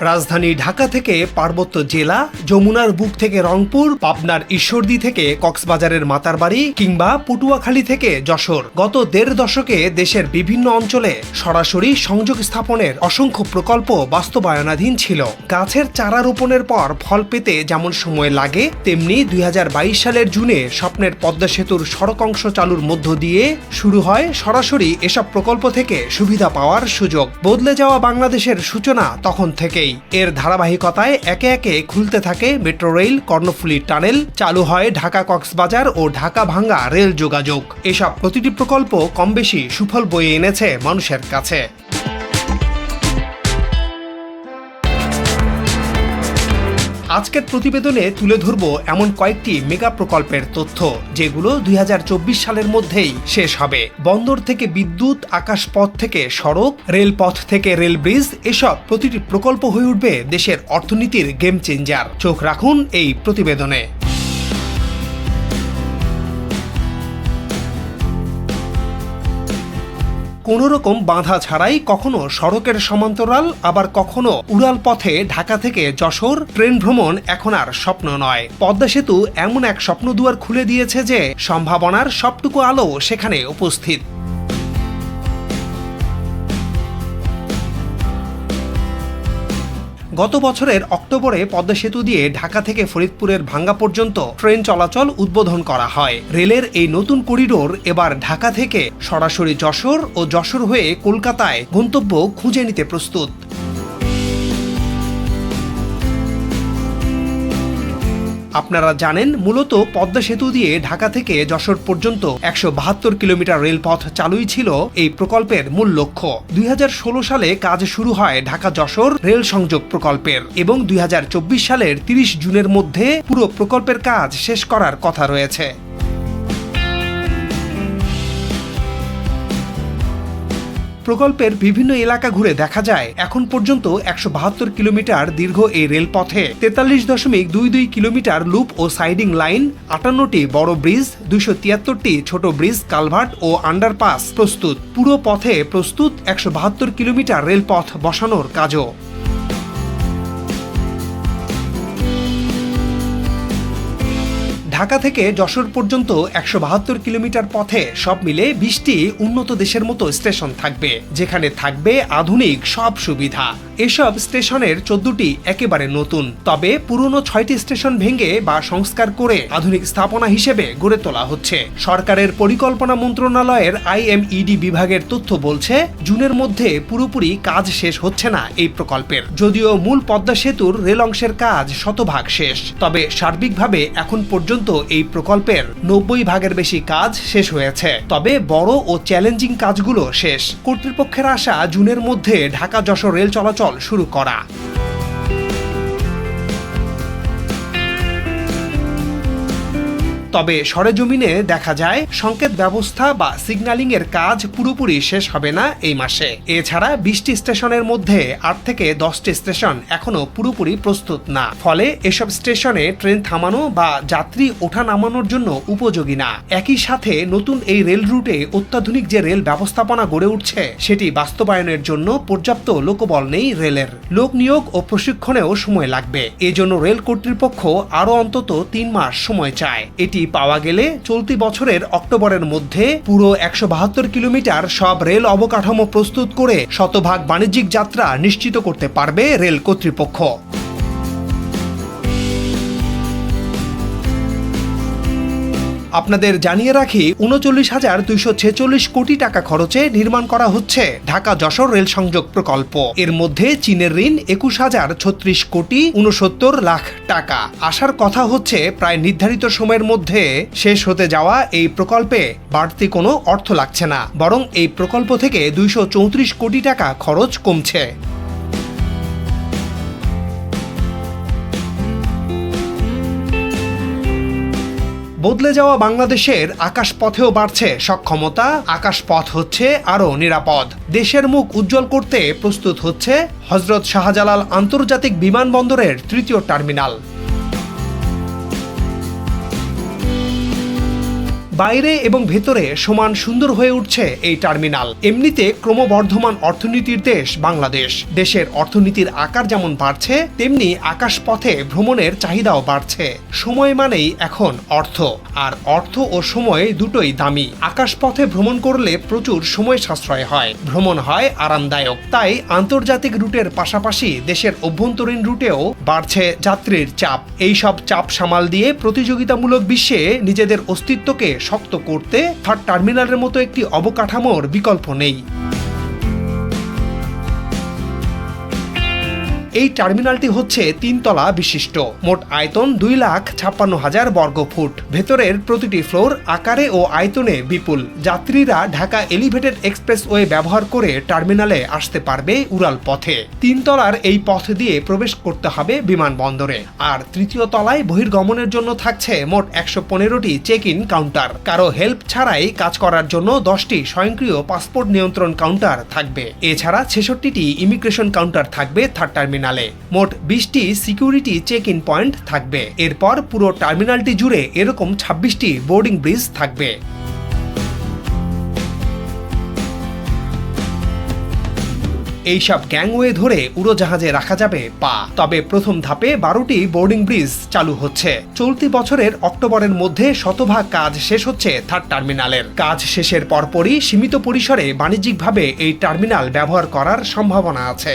রাজধানী ঢাকা থেকে পার্বত্য জেলা, যমুনার বুক থেকে রংপুর, পাবনার ঈশ্বরদী থেকে কক্সবাজারের মাতারবাড়ি কিংবা পটুয়াখালী থেকে যশোর। গত দেড় দশকে দেশের বিভিন্ন অঞ্চলে সরাসরি সংযোগ স্থাপনের অসংখ্য প্রকল্প বাস্তবায়নাধীন ছিল। গাছের চারা রোপণের পর ফল পেতে যেমন সময় লাগে, তেমনি দুই হাজার বাইশ সালের জুনে স্বপ্নের পদ্মা সেতুর সড়ক অংশ চালুর মধ্য দিয়ে শুরু হয় সরাসরি এসব প্রকল্প থেকে সুবিধা পাওয়ার সুযোগ। বদলে যাওয়া বাংলাদেশের সূচনা তখন থেকেই। এর ধারাবাহিকতায় একে একে খুলতে থাকে মেট্রো রেল, কর্ণফুলী টানেল, চালু হয় ঢাকা কক্সবাজার ও ঢাকা ভাঙ্গা রেল যোগাযোগ। এসব প্রতিটি প্রকল্প কমবেশি সুফল বয়ে এনেছে মানুষের কাছে। আজকের প্রতিবেদনে তুলে ধরব এমন কয়েকটি মেগা প্রকল্পের তথ্য, যেগুলো দুই হাজার চব্বিশ সালের মধ্যেই শেষ হবে। বন্দর থেকে বিদ্যুৎ, আকাশপথ থেকে সড়ক, রেলপথ থেকে রেল ব্রিজ, এসব প্রতিটি প্রকল্প হয়ে উঠবে দেশের অর্থনীতির গেম চেঞ্জার। চোখ রাখুন এই প্রতিবেদনে। কোনো রকম বাধা ছাড়াই কখনো সড়কের সমান্তরাল, আবার কখনো উড়াল পথে ঢাকা থেকে যশোর ট্রেন ভ্রমণ এখন আর স্বপ্ন নয়। পদ্মা সেতু এমন এক স্বপ্ন দুয়ার খুলে দিয়েছে যে সম্ভাবনার সবটুকু আলো সেখানে উপস্থিত। গত বছরের অক্টোবরে পদ্মা সেতু দিয়ে ঢাকা থেকে ফরিদপুরের ভাঙ্গা পর্যন্ত ট্রেন চলাচল উদ্বোধন করা হয়। রেলের এই নতুন করিডোর এবার ঢাকা থেকে সরাসরি যশোর ও যশোর হয়ে কলকাতায় গন্তব্য খুঁজে নিতে প্রস্তুত। আপনারা জানেন, মূলত পদ্মা সেতু দিয়ে ঢাকা থেকে যশোর পর্যন্ত একশো বাহাত্তর কিলোমিটার রেলপথ চালুই ছিল এই প্রকল্পের মূল লক্ষ্য। দুই হাজার ষোলো সালে কাজ শুরু হয় ঢাকা যশোর রেল সংযোগ প্রকল্পের এবং দুই হাজার চব্বিশ সালের তিরিশ জুনের মধ্যে পুরো প্রকল্পের কাজ শেষ করার কথা রয়েছে। প্রকল্পের বিভিন্ন এলাকা ঘুরে দেখা যায়। এখন পর্যন্ত একশো বাহাত্তর কিলোমিটার দীর্ঘ এই রেলপথে। তেতাল্লিশ দশমিক দুই দুই কিলোমিটার লুপ ও সাইডিং লাইন, আটান্নটি বড় ব্রিজ, দুইশো তিয়াত্তরটি ছোট ব্রিজ, কালভার্ট ও আন্ডারপাস প্রস্তুত। পুরো পথে প্রস্তুত একশো বাহাত্তর কিলোমিটার রেলপথ বসানোর কাজও। ঢাকা থেকে যশোর পর্যন্ত একশো বাহাত্তর কিলোমিটার পথে সব মিলে বিশটি উন্নত দেশের মতো স্টেশন থাকবে, যেখানে থাকবে আধুনিক সব সুবিধা। এসব স্টেশনের চোদ্দটি একেবারে নতুন, তবে পুরনো ছয়টি স্টেশন ভেঙে বা সংস্কার করে আধুনিক স্থাপনা হিসেবে গড়ে তোলা হচ্ছে। সরকারের পরিকল্পনা মন্ত্রণালয়ের আইএমইডি বিভাগের তথ্য বলছে, জুনের মধ্যে পুরোপুরি কাজ শেষ হচ্ছে না এই প্রকল্পের। যদিও মূল পদ্মা সেতুর রেল অংশের কাজ শতভাগ শেষ, তবে সার্বিকভাবে এখন পর্যন্ত এই প্রকল্পের নব্বই ভাগের বেশি কাজ শেষ হয়েছে। তবে বড় ও চ্যালেঞ্জিং কাজগুলো শেষ। কর্তৃপক্ষের আশা জুনের মধ্যে ঢাকা যশোর রেল চলাচল শুরু করা। তবে সরেজমিনে দেখা যায় সংকেত ব্যবস্থা বা সিগন্যালিং এর কাজ পুরোপুরি শেষ হবে না এই মাসে। এছাড়া বিশটি স্টেশনের মধ্যে আট থেকে দশটি স্টেশন এখনও পুরোপুরি প্রস্তুত না। ফলে এসব স্টেশনে ট্রেন থামানো বা যাত্রী ওঠা নামানোর জন্য উপযোগী না। একই সাথে নতুন এই রেল রুটে অত্যাধুনিক যে রেল ব্যবস্থাপনা গড়ে উঠছে, সেটি বাস্তবায়নের জন্য পর্যাপ্ত লোকবল নেই রেলের। লোক নিয়োগ ও প্রশিক্ষণেও সময় লাগবে। এজন্য রেল কর্তৃপক্ষ আরও অন্তত তিন মাস সময় চায়। এটি এটি পাওয়া গেলে চলতি বছরের অক্টোবরের মধ্যে পুরো একশো বাহাত্তর কিলোমিটার সব রেল অবকাঠামো প্রস্তুত করে শতভাগ বাণিজ্যিক যাত্রা নিশ্চিত করতে পারবে রেল কর্তৃপক্ষ। আপনাদের জানিয়ে রাখি, উনচল্লিশ হাজার দুইশো ছেচল্লিশ কোটি টাকা খরচে নির্মাণ করা হচ্ছে ঢাকা যশোর রেল সংযোগ প্রকল্প। এর মধ্যে চীনের ঋণ একুশ হাজার ছত্রিশ কোটি উনসত্তর লাখ টাকা। আসার কথা হচ্ছে, প্রায় নির্ধারিত সময়ের মধ্যে শেষ হতে যাওয়া এই প্রকল্পে বাড়তি কোনো অর্থ লাগছে না, বরং এই প্রকল্প থেকে দুইশো চৌত্রিশ কোটি টাকা খরচ কমছে। বদলে যাওয়া বাংলাদেশের আকাশপথেও বাড়ছে সক্ষমতা। আকাশপথ হচ্ছে আরও নিরাপদ। দেশের মুখ উজ্জ্বল করতে প্রস্তুত হচ্ছে হজরত শাহজালাল আন্তর্জাতিক বিমানবন্দরের তৃতীয় টার্মিনাল। বাইরে এবং ভেতরে সমান সুন্দর হয়ে উঠছে এই টার্মিনাল। এমনিতে ক্রমবর্ধমান অর্থনীতির দেশ বাংলাদেশ। দেশের অর্থনীতির আকার যেমন বাড়ছে, তেমনি আকাশপথে ভ্রমণের চাহিদাও বাড়ছে। সময় মানেই এখন অর্থ। আর অর্থ ও সময় দুটোই দামি। আকাশপথে ভ্রমণ করলে প্রচুর সময় সাশ্রয় হয়। ভ্রমণ হয় আরামদায়ক। তাই আন্তর্জাতিক রুটের পাশাপাশি দেশের অভ্যন্তরীণ রুটেও বাড়ছে যাত্রীর চাপ। এই সব চাপ সামাল দিয়ে প্রতিযোগিতামূলক বিশ্বে নিজেদের অস্তিত্বকে শক্ত করতে থার্ড টার্মিনালের মতো একটি অবকাঠামোর বিকল্প নেই। এই টার্মিনালটি হচ্ছে তিনতলা বিশিষ্ট। মোট আয়তন দুই লাখ ছাপ্পান্ন হাজার বর্গ ফুট। ভেতরের প্রতিটি ফ্লোর আকারে ও আয়তনে বিপুল। যাত্রীরা ঢাকা এলিভেটেড এক্সপ্রেসওয়ে ব্যবহার করে টার্মিনালে আসতে পারবে উড়াল পথে। তিনতলার এই পথ দিয়ে প্রবেশ করতে হবে বিমানবন্দরে। আর তৃতীয় তলায় বহির্গমনের জন্য থাকছে মোট একশো পনেরোটি চেক ইন কাউন্টার। কারও হেল্প ছাড়াই কাজ করার জন্য দশটি স্বয়ংক্রিয় পাসপোর্ট নিয়ন্ত্রণ কাউন্টার থাকবে। এছাড়া ছেষট্টিটি ইমিগ্রেশন কাউন্টার থাকবে থার্ড টার্মিনালে। মোট বিশটি সিকিউরিটি চেক ইন পয়েন্ট থাকবে। এরপর পুরো টার্মিনালটি জুড়ে এরকম ছাব্বিশটি বোর্ডিং ব্রিজ থাকবে। এইসব গ্যাংওয়ে ধরে উড়োজাহাজে রাখা যাবে পা। তবে প্রথম ধাপে বারোটি বোর্ডিং ব্রিজ চালু হচ্ছে। চলতি বছরের অক্টোবরের মধ্যে শতভাগ কাজ শেষ হচ্ছে থার্ড টার্মিনালের। কাজ শেষের পরপরই সীমিত পরিসরে বাণিজ্যিকভাবে এই টার্মিনাল ব্যবহার করার সম্ভাবনা আছে।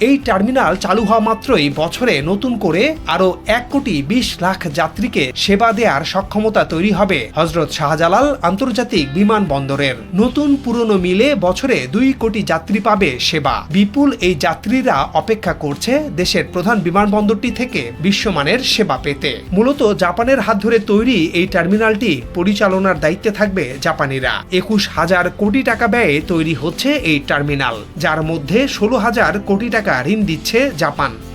এই টার্মিনাল চালু হওয়া মাত্রই বছরে নতুন করে আরও এক কোটি বিশ লাখ যাত্রীকে সেবা দেওয়ার সক্ষমতা তৈরি হবে হজরত শাহজালাল আন্তর্জাতিক বিমানবন্দরের। নতুন পুরনো মিলে বছরে দুই কোটি যাত্রী পাবে সেবা। বিপুল এই যাত্রীরা অপেক্ষা করছে দেশের প্রধান বিমানবন্দরটি থেকে বিশ্বমানের সেবা পেতে। মূলত জাপানের হাত ধরে তৈরি এই টার্মিনালটি পরিচালনার দায়িত্বে থাকবে জাপানিরা। একুশ হাজার কোটি টাকা ব্যয়ে তৈরি হচ্ছে এই টার্মিনাল, যার মধ্যে ষোলো হাজার কোটি টাকা ঋণ দিচ্ছে জাপান।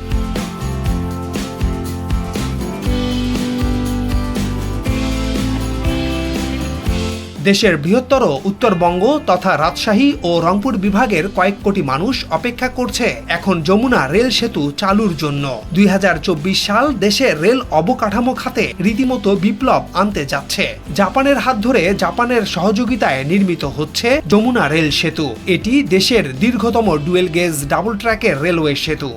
দেশের বৃহত্তর উত্তরবঙ্গ তথা রাজশাহী ও রংপুর বিভাগের কয়েক কোটি মানুষ অপেক্ষা করছে এখন যমুনা রেল সেতু চালুর জন্য। দুই হাজার চব্বিশ সাল দেশের রেল অবকাঠামো খাতে রীতিমতো বিপ্লব আনতে যাচ্ছে। জাপানের হাত ধরে জাপানের সহযোগিতায় নির্মিত হচ্ছে যমুনা রেল সেতু। এটি দেশের দীর্ঘতম ডুয়েল গেজ ডাবল ট্র্যাকের রেলওয়ে সেতু।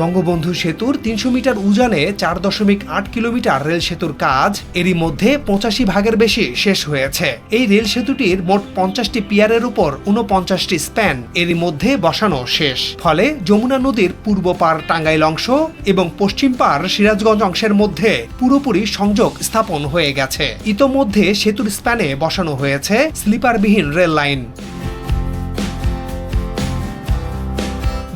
বঙ্গবন্ধু সেতুর তিনশো মিটার উজানে চার দশমিক আট কিলোমিটার রেল সেতুর কাজ এরই মধ্যে পঁচাশি ভাগের বেশি শেষ হয়েছে। এই রেল সেতুটির মোট পঞ্চাশটি পিয়ারের উপর উনপঞ্চাশটি স্প্যান এরই মধ্যে বসানো শেষ। ফলে যমুনা নদীর পূর্ব পার টাঙ্গাইল অংশ এবং পশ্চিম পার সিরাজগঞ্জ অংশের মধ্যে পুরোপুরি সংযোগ স্থাপন হয়ে গেছে। ইতোমধ্যে সেতুর স্প্যানে বসানো হয়েছে স্লিপারবিহীন রেল লাইন।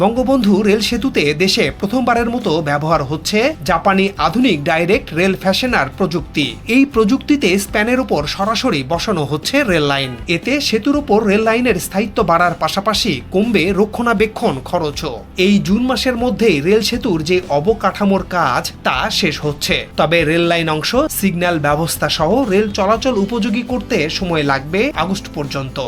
বঙ্গবন্ধু রেল সেতুতে দেশে প্রথমবারের মতো ব্যবহার হচ্ছে জাপানি আধুনিক ডাইরেক্ট রেল ফ্যাশনার প্রযুক্তি। এই প্রযুক্তিতে স্প্যানের উপর সরাসরি বসানো হচ্ছে রেল লাইন। এতে সেতুর উপর রেল লাইনের স্থায়িত্ব বাড়ার পাশাপাশি কমবে রক্ষণাবেক্ষণ খরচও। এই জুন মাসের মধ্যেই রেল সেতুর যে অবকাঠামোর কাজ, তা শেষ হচ্ছে। তবে রেল লাইন অংশ, সিগন্যাল ব্যবস্থা সহ রেল চলাচল উপযোগী করতে সময় লাগবে আগস্ট পর্যন্ত।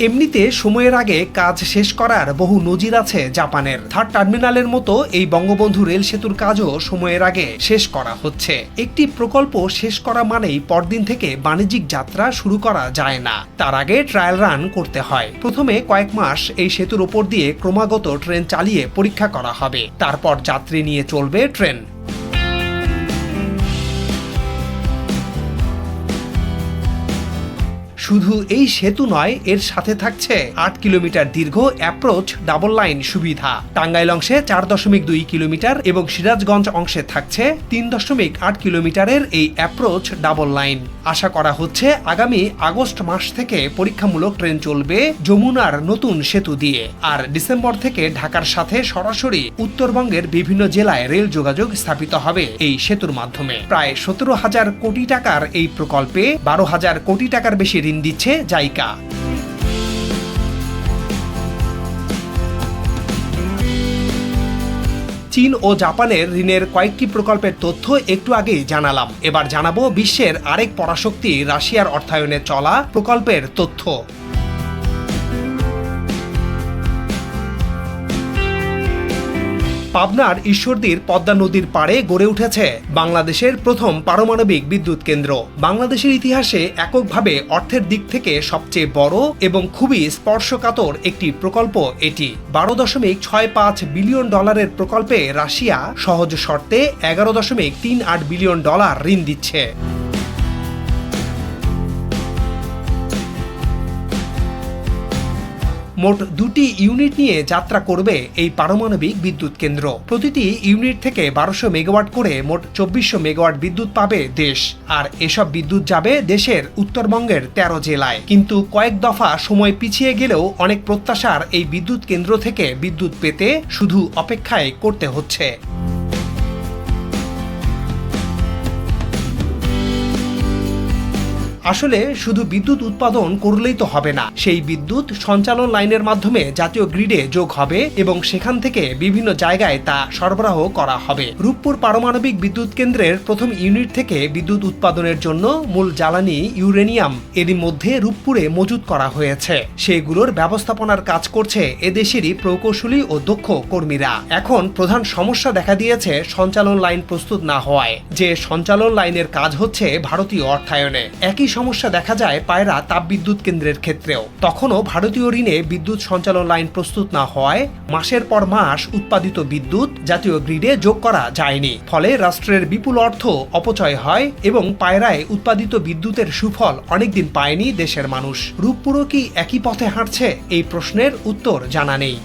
এমনিতে সময়ের আগে কাজ শেষ করার বহু নজির আছে জাপানের। থার্ড টার্মিনালের মতো এই বঙ্গবন্ধু রেল সেতুর কাজও সময়ের আগে শেষ করা হচ্ছে। একটি প্রকল্প শেষ করা মানেই পরদিন থেকে বাণিজ্যিক যাত্রা শুরু করা যায় না। তার আগে ট্রায়াল রান করতে হয়। প্রথমে কয়েক মাস এই সেতুর ওপর দিয়ে ক্রমাগত ট্রেন চালিয়ে পরীক্ষা করা হবে। তারপর যাত্রী নিয়ে চলবে ট্রেন। শুধু এই সেতু নয়, এর সাথে থাকছে আট কিলোমিটার দীর্ঘ অ্যাপ্রোচ ডাবল লাইন সুবিধা। টাঙ্গাইল অংশে চার দশমিক দুই কিলোমিটার এবং সিরাজগঞ্জ অংশে থাকছে তিন দশমিক আট কিলোমিটারের এই অ্যাপ্রোচ ডাবল লাইন আশা করা হচ্ছে আগামী আগস্ট মাস থেকে পরীক্ষামূলক ট্রেন চলবে যমুনার নতুন সেতু দিয়ে। আর ডিসেম্বর থেকে ঢাকার সাথে সরাসরি উত্তরবঙ্গের বিভিন্ন জেলায় রেল যোগাযোগ স্থাপিত হবে এই সেতুর মাধ্যমে। প্রায় সতেরো হাজার কোটি টাকার এই প্রকল্পে বারো হাজার কোটি টাকার বেশি ঋণ দিচ্ছে জাইকা। চীন ও জাপানের ঋণের কয়েকটি প্রকল্পের তথ্য একটু আগেই জানালাম। এবার জানাব বিশ্বের আরেক পরাশক্তি রাশিয়ার অর্থায়নে চলা প্রকল্পের তথ্য। পাবনার ঈশ্বরদীর পদ্মা নদীর পাড়ে গড়ে উঠেছে বাংলাদেশের প্রথম পারমাণবিক বিদ্যুৎ কেন্দ্র। বাংলাদেশের ইতিহাসে এককভাবে অর্থের দিক থেকে সবচেয়ে বড় এবং খুবই স্পর্শকাতর একটি প্রকল্প এটি। বারো দশমিক ছয় পাঁচ বিলিয়ন ডলারের প্রকল্পে রাশিয়া সহজ শর্তে এগারো দশমিক তিন আট বিলিয়ন ডলার ঋণ দিচ্ছে। মোট দুটি ইউনিট নিয়ে যাত্রা করবে এই পারমাণবিক বিদ্যুৎ কেন্দ্র। প্রতিটি ইউনিট থেকে বারোশো মেগাওয়াট করে মোট চব্বিশশো মেগাওয়াট বিদ্যুৎ পাবে দেশ। আর এসব বিদ্যুৎ যাবে দেশের উত্তরবঙ্গের তেরো জেলায়। কিন্তু কয়েক দফা সময় পিছিয়ে গেলেও অনেক প্রত্যাশার এই বিদ্যুৎ কেন্দ্র থেকে বিদ্যুৎ পেতে শুধু অপেক্ষায় করতে হচ্ছে। আসলে শুধু বিদ্যুৎ উৎপাদন করলেই তো হবে না। সেই বিদ্যুৎ সঞ্চালন লাইনের মাধ্যমে জাতীয় গ্রিডে যোগ হবে এবং সেখান থেকে বিভিন্ন জায়গায় তা সরবরাহ করা হবে। রূপপুর পারমাণবিক বিদ্যুৎ কেন্দ্রের প্রথম ইউনিট থেকে বিদ্যুৎ উৎপাদনের জন্য মূল জ্বালানি ইউরেনিয়াম এরই মধ্যে রূপপুরে মজুত করা হয়েছে। সেগুলোর ব্যবস্থাপনার কাজ করছে এদেশেরই প্রকৌশলী ও দক্ষ কর্মীরা। এখন প্রধান সমস্যা দেখা দিয়েছে সঞ্চালন লাইন প্রস্তুত না হওয়ায়। যে সঞ্চালন লাইনের কাজ হচ্ছে ভারতীয় অর্থায়নে। একই সমস্যা দেখা যায় পায়রা তাপবিদ্যুৎ কেন্দ্রের ক্ষেত্রেও। তখনও ভারতীয় ঋণে বিদ্যুৎ সঞ্চালন লাইন প্রস্তুত না হওয়ায় মাসের পর মাস উৎপাদিত বিদ্যুৎ জাতীয় গ্রিডে যোগ করা যায়নি। ফলে রাষ্ট্রের বিপুল অর্থ অপচয় হয় এবং পায়রায় উৎপাদিত বিদ্যুতের সুফল অনেকদিন পায়নি দেশের মানুষ। রূপপুরও কি একই পথে হাঁটছে? এই প্রশ্নের উত্তর জানা নেই।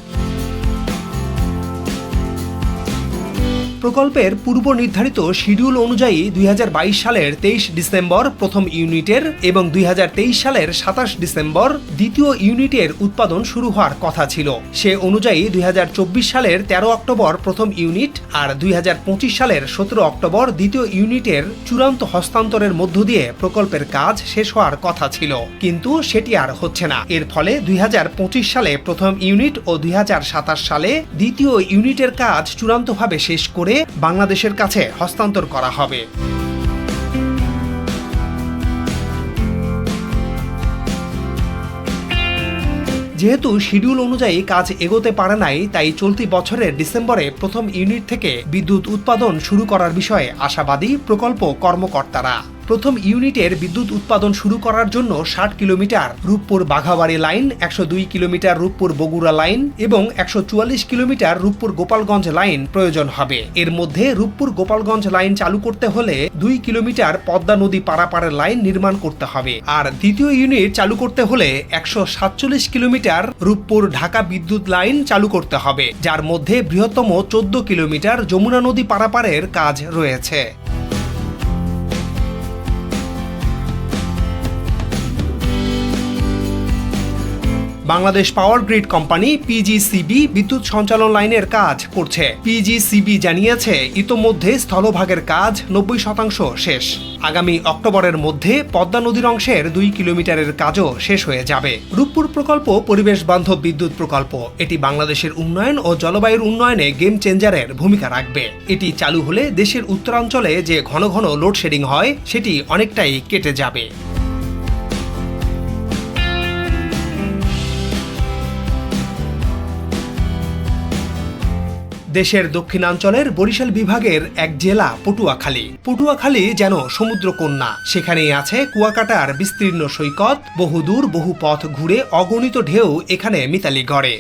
প্রকল্পের পূর্ব নির্ধারিত শিডিউল অনুযায়ী দুই হাজার বাইশ সালের তেইশ ডিসেম্বর প্রথম ইউনিটের এবং দুই হাজার তেইশ সালের সাতাশ ডিসেম্বর দ্বিতীয় ইউনিটের উৎপাদন শুরু হওয়ার কথা ছিল। সে অনুযায়ী দু হাজার চব্বিশ সালের ১৩ অক্টোবর প্রথম ইউনিট আর দুই হাজার পঁচিশ সালের সতেরো অক্টোবর দ্বিতীয় ইউনিটের চূড়ান্ত হস্তান্তরের মধ্য দিয়ে প্রকল্পের কাজ শেষ হওয়ার কথা ছিল। কিন্তু সেটি আর হচ্ছে না। এর ফলে দুই হাজার পঁচিশ সালে প্রথম ইউনিট ও দুই হাজার সাতাশ সালে দ্বিতীয় ইউনিটের কাজ চূড়ান্তভাবে শেষ করে বাংলাদেশের কাছে হস্তান্তর করা হবে। যেহেতু শিডিউল অনুযায়ী কাজ এগোতে পারে নাই, তাই চলতি বছরের ডিসেম্বরে প্রথম ইউনিট থেকে বিদ্যুৎ উৎপাদন শুরু করার বিষয়ে আশাবাদী প্রকল্প কর্মকর্তারা। প্রথম ইউনিটের বিদ্যুৎ উৎপাদন শুরু করার জন্য ষাট কিলোমিটার রূপপুর বাঘাবাড়ি লাইন, একশো দুই কিলোমিটার রূপপুর বগুড়া লাইন এবং একশো চুয়াল্লিশ কিলোমিটার রূপপুর গোপালগঞ্জ লাইন প্রয়োজন হবে। এর মধ্যে রূপপুর গোপালগঞ্জ লাইন চালু করতে হলে দুই কিলোমিটার পদ্মা নদী পারাপারের লাইন নির্মাণ করতে হবে। আর দ্বিতীয় ইউনিট চালু করতে হলে একশো সাতচল্লিশ কিলোমিটার রূপপুর ঢাকা বিদ্যুৎ লাইন চালু করতে হবে, যার মধ্যে বৃহত্তম চোদ্দ কিলোমিটার যমুনা নদী পারাপারের কাজ রয়েছে। Bangladesh power grid company PGCB বিদ্যুৎ সঞ্চালন লাইনের কাজ করছে। পিজিসিবি জানিয়েছে, ইতোমধ্যে স্থলভাগের কাজ নব্বই শতাংশ শেষ। আগামী অক্টোবরের মধ্যে পদ্মা নদীর অংশের দুই কিলোমিটারের কাজও শেষ হয়ে যাবে। রূপপুর প্রকল্প পরিবেশ বান্ধব বিদ্যুৎ প্রকল্প। এটি বাংলাদেশের উন্নয়ন ও জলবায়ুর উন্নয়নে গেম চেঞ্জারের ভূমিকা রাখবে। এটি চালু হলে দেশের উত্তরাঞ্চলে যে ঘন ঘন লোডশেডিং হয়, সেটি অনেকটাই কেটে যাবে। দেশের দক্ষিণাঞ্চলের বরিশাল বিভাগের এক জেলা, পটুয়াখালী। পটুয়াখালী যেন সমুদ্রকন্যা। সেখানেই আছে কুয়াকাটার বিস্তীর্ণ সৈকত, বহুদূর বহু পথ ঘুরে অগণিত ঢেউ এখানে মিতালি গড়ে।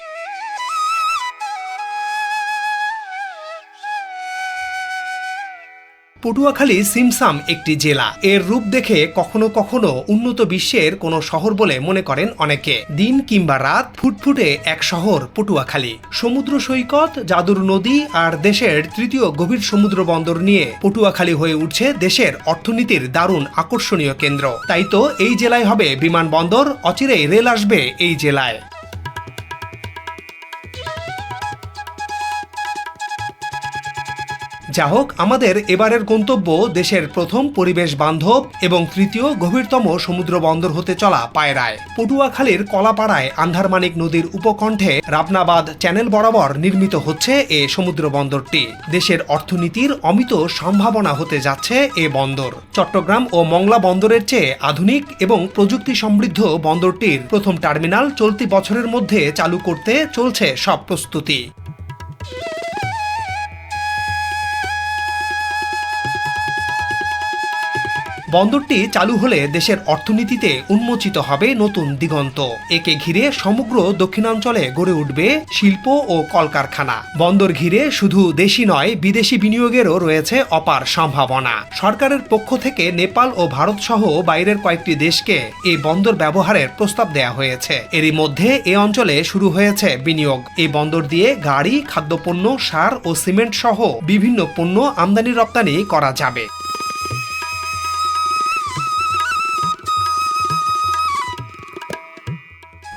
পটুয়াখালী সিমসাম একটি জেলা। এর রূপ দেখে কখনো কখনো উন্নত বিশ্বের কোনো শহর বলে মনে করেন অনেকে। দিন কিংবা রাত ফুটফুটে এক শহর পটুয়াখালী। সমুদ্র সৈকত, জাদুর নদী আর দেশের তৃতীয় গভীর সমুদ্র বন্দর নিয়ে পটুয়াখালী হয়ে উঠছে দেশের অর্থনীতির দারুণ আকর্ষণীয় কেন্দ্র। তাই তো এই জেলায় হবে বিমানবন্দর, অচিরেই রেল আসবে এই জেলায়। যা হোক, আমাদের এবারের গন্তব্য দেশের প্রথম পরিবেশ বান্ধব এবং তৃতীয় গভীরতম সমুদ্র বন্দর হতে চলা পায়রায়। পটুয়াখালীর কলাপাড়ায় আন্ধারমানিক নদীর উপকণ্ঠে রাবনাবাদ চ্যানেল বরাবর নির্মিত হচ্ছে এ সমুদ্র বন্দরটি। দেশের অর্থনীতির অমিত সম্ভাবনা হতে যাচ্ছে এ বন্দর। চট্টগ্রাম ও মংলা বন্দরের চেয়ে আধুনিক এবং প্রযুক্তি সমৃদ্ধ বন্দরটির প্রথম টার্মিনাল চলতি বছরের মধ্যে চালু করতে চলছে সব প্রস্তুতি। বন্দরটি চালু হলে দেশের অর্থনীতিতে উন্মোচিত হবে নতুন দিগন্ত। একে ঘিরে সমগ্র দক্ষিণাঞ্চলে গড়ে উঠবে শিল্প ও কলকারখানা। বন্দর ঘিরে শুধু দেশি নয়, বিদেশি বিনিয়োগেরও রয়েছে অপার সম্ভাবনা। সরকারের পক্ষ থেকে নেপাল ও ভারত সহ বাইরের কয়েকটি দেশকে এই বন্দর ব্যবহারের প্রস্তাব দেয়া হয়েছে। এরই মধ্যে এ অঞ্চলে শুরু হয়েছে বিনিয়োগ। এই বন্দর দিয়ে গাড়ি, খাদ্যপণ্য, সার ও সিমেন্ট সহ বিভিন্ন পণ্য আমদানি রপ্তানি করা যাবে।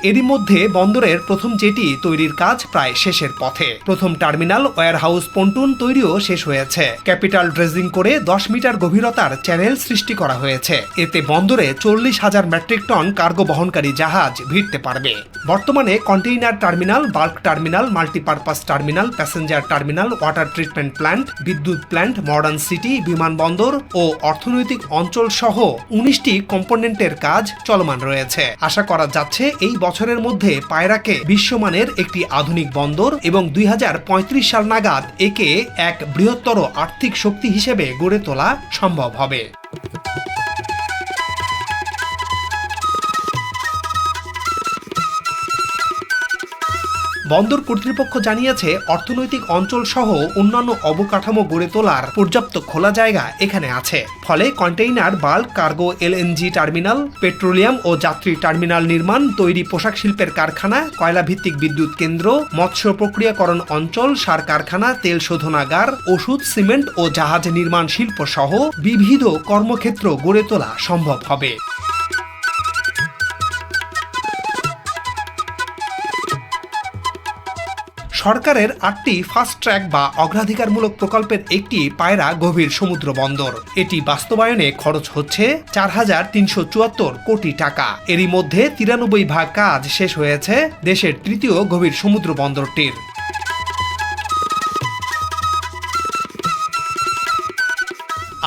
এরই মধ্যে বন্দরের প্রথম জেটি তৈরির কাজ প্রায় শেষের পথে। প্রথম টার্মিনাল, ওয়্যারহাউস, পন্টুন তৈরিও শেষ হয়েছে। ক্যাপিটাল ড্রেজিং করে দশ মিটার গভীরতার চ্যানেল সৃষ্টি করা হয়েছে। এতে বন্দরে চল্লিশ হাজার মেট্রিক টন কার্গো বহনকারী জাহাজ ভিড়তে পারবে। বর্তমানে container terminal, bulk terminal, multipurpose terminal, passenger terminal, water treatment plant, বিদ্যুৎ প্ল্যান্ট, মডার্ন সিটি বিমানবন্দর ও অর্থনৈতিক অঞ্চল সহ উনিশটি কম্পোনেন্টের কাজ চলমান রয়েছে। আশা করা যাচ্ছে এই বছরের মধ্যে পায়রাকে বিশ্বমানের একটি আধুনিক বন্দর এবং দুই হাজার পঁয়ত্রিশ সাল নাগাদ একে এক বৃহত্তর আর্থিক শক্তি হিসেবে গড়ে তোলা সম্ভব হবে। বন্দর কর্তৃপক্ষ জানিয়েছে, অর্থনৈতিক অঞ্চল সহ অন্যান্য অবকাঠামো গড়ে তোলার পর্যাপ্ত খোলা জায়গা এখানে আছে। ফলে container, bulk, cargo, LNG terminal, petroleum ও যাত্রী টার্মিনাল নির্মাণ, তৈরি পোশাক শিল্পের কারখানা কয়লা ভিত্তিক বিদ্যুৎ কেন্দ্র, মৎস্য প্রক্রিয়াকরণ অঞ্চল, সার কারখানা, তেল শোধনাগার, ওষুধ, সিমেন্ট ও জাহাজ নির্মাণ শিল্প সহ বিবিধ কর্মক্ষেত্র গড়ে তোলা সম্ভব হবে। সরকারের আটটি ফাস্ট ট্র্যাক বা অগ্রাধিকারমূলক প্রকল্পের একটি পায়রা গভীর সমুদ্র বন্দর। এটি বাস্তবায়নে খরচ হচ্ছে চার হাজার তিনশো চুয়াত্তর কোটি টাকা। এরই মধ্যে তিরানব্বই ভাগ কাজ শেষ হয়েছে দেশের তৃতীয় গভীর সমুদ্র বন্দরটির।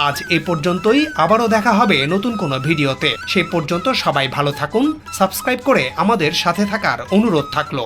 আজ এ পর্যন্তই, আবারও দেখা হবে নতুন কোনো ভিডিওতে। সে পর্যন্ত সবাই ভালো থাকুন, সাবস্ক্রাইব করে আমাদের সাথে থাকার অনুরোধ থাকল।